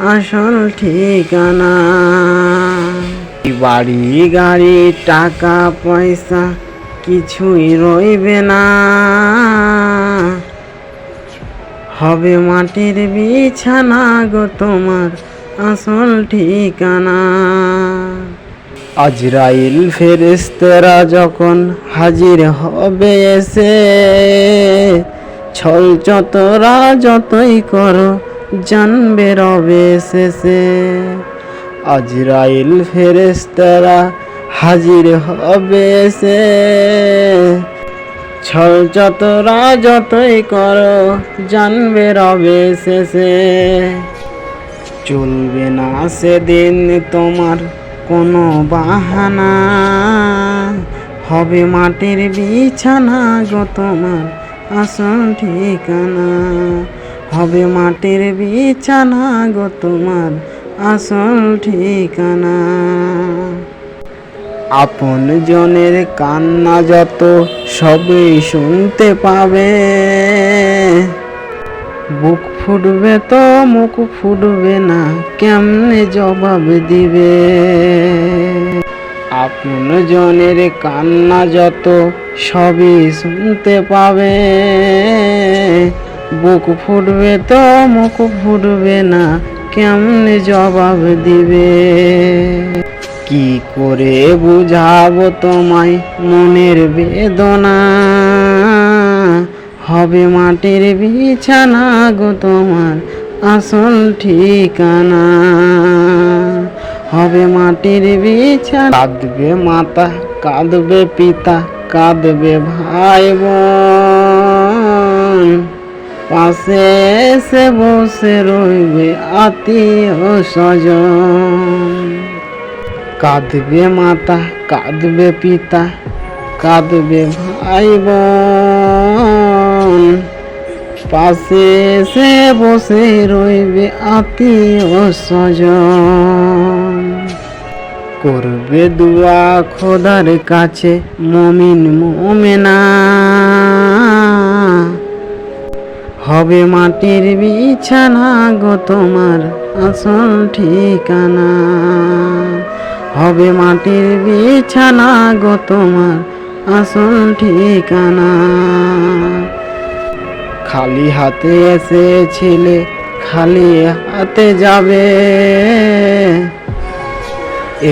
আসল ঠিকানা। বাড়ি, গাড়ি, টাকা, পয়সা কিছুই রইবে না। হবে মাটির বিছানা গো তোমার আসল ঠিকানা। আজরাইল ফেরেস্তেরা যখন হাজির হবে এসে ছল চতরা যতই করো জানবে রবে শেষে। আজরাইল ফেরেস্তারা হাজির হবে সে। ছল চতরা যতই করো, জানবে রবে শেষে। চলবে না সেদিন তোমার কোনো বাহানা। হবে মাটির বিছানা গো তোমার আসল ঠিকানা। হবে মাটির বিছানা গো তোমার আসল ঠিকানা। আপন জনের কান্না যত সবই শুনতে পাবে। বুক ফুটবে তো মুখ ফুটবে না, কেমনে জবাব দিবে? আপন জনের কান্না যত সবই শুনতে পাবে। বুক ফুটবে তো মুখ ফুটবে না, কেমনে জবাব দিবে? কি করে বুঝাবো তোমায় মনের বেদনা? হবে মাটির বিছানা গো তোমার আসল ঠিকানা। হবে মাটির বিছানা কাঁদবে মাতা, কাঁদবে পিতা, কাঁদবে ভাই বোন। পাশে এসে বসে রইবে আত্মীয় স্বজন। কাঁদবে মাতা, কাঁদবে পিতা, কাঁদবে ভাই বোন পাশে এসে বসে রইবে আত্মীয় স্বজন। করবে দুয়া খোদার কাছে মমিন মোমেনা। হবে মাটির বিছানা গো তোমার আসল ঠিকানা। হবে মাটির বিছানা গো তোমার আসল ঠিকানা। খালি হাতে এসেছিলে, খালি হাতে যাবে।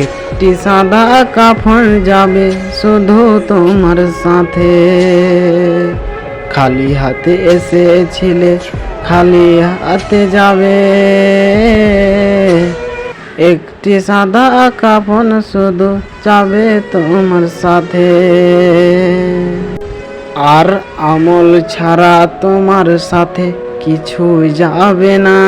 একটি সাদা কাফন যাবে শুধু তোমার সাথে। খালি হাতে এসেছিলে, খালি হাতে যাবে। একটি সাদা কাফন শুধু যাবে তোমার সাথে। আর আমল ছাড়া তোমার সাথে কিছু যাবে না।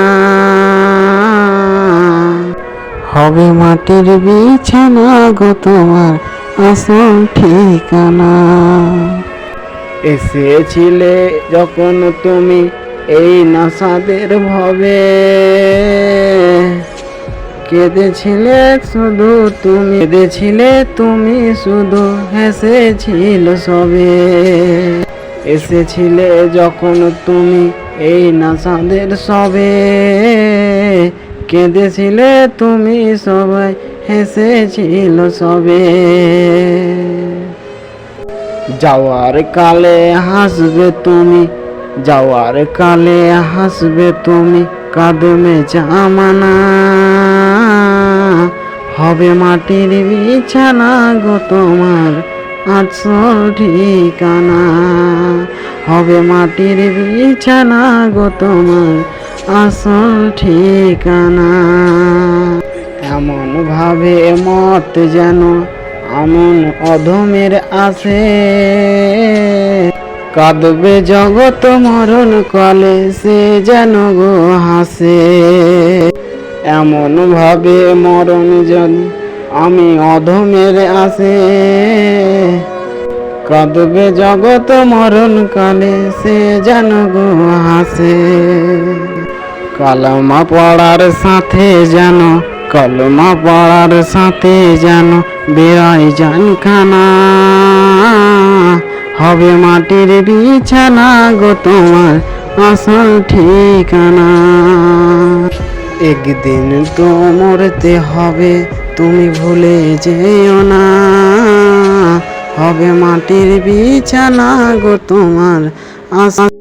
হবে মাটির বিছানা গো তোমার আসল ঠিকানা। এসেছিলে যখন তুমি এই নাসাদের ভবে। কেঁদেছিলে শুধু তুমি, কেঁদেছিলে তুমি শুধু, হেসেছিল সবে। এসেছিলে যখন তুমি এই নাসাদের সবে। কেঁদেছিলে তুমি সবাই হেসেছিল সবে। যাওয়ার কালে হাসবে তুমি, যাওয়ার কালে হাসবে তুমি কাদমে জামানা। হবে মাটির বিছানা গো তোমার আসল ঠিকানা। হবে মাটির বিছানা গো তোমার আসল ঠিকানা। এমন ভাবে মত যেন আমন অধমের আসে কাঁদবে জগৎ মরণ কলে সে যেন গো হাসে। এমন ভাবে মরণ যদি আমি অধমের আসে কাঁদবে জগৎ মরণ কালে সে যেন গো হাসে। কলমা পড়ার সাথে যেন কলমা পড়ার সাথে যেন বেড়াই যান খানা হবে মাটির বিছানা গো তোমার আসল ঠিকানা। একদিন তো মরতে হবে, তুমি ভুলে যেও না। হবে মাটির বিছানা গো তোমার আসল